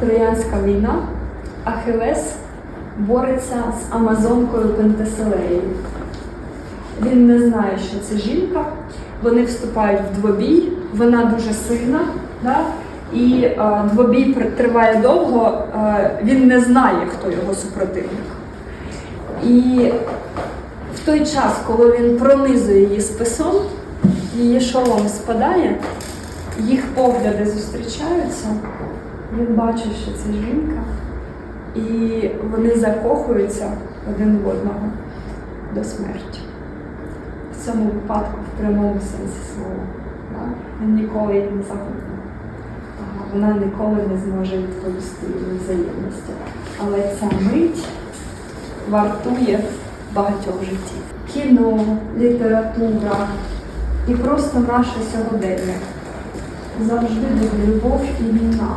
Троянська війна. Ахілес бореться з Амазонкою Пентеселеєю. Він не знає, що це жінка. Вони вступають в двобій, вона дуже сильна, да? і е, двобій триває довго, е, він не знає, хто його супротивник. І в той час, коли він пронизує її списом, її шолом спадає, їх погляди зустрічаються, він бачить, що це жінка, і вони закохуються один в одного до смерті. В цьому випадку в прямому сенсі слова. Да? Він ніколи її не загубив. Вона ніколи не зможе відповісти їй взаємності. Але ця мить вартує багатьох життів. Кіно, література і просто наше сьогодення. Завжди буде любов і війна.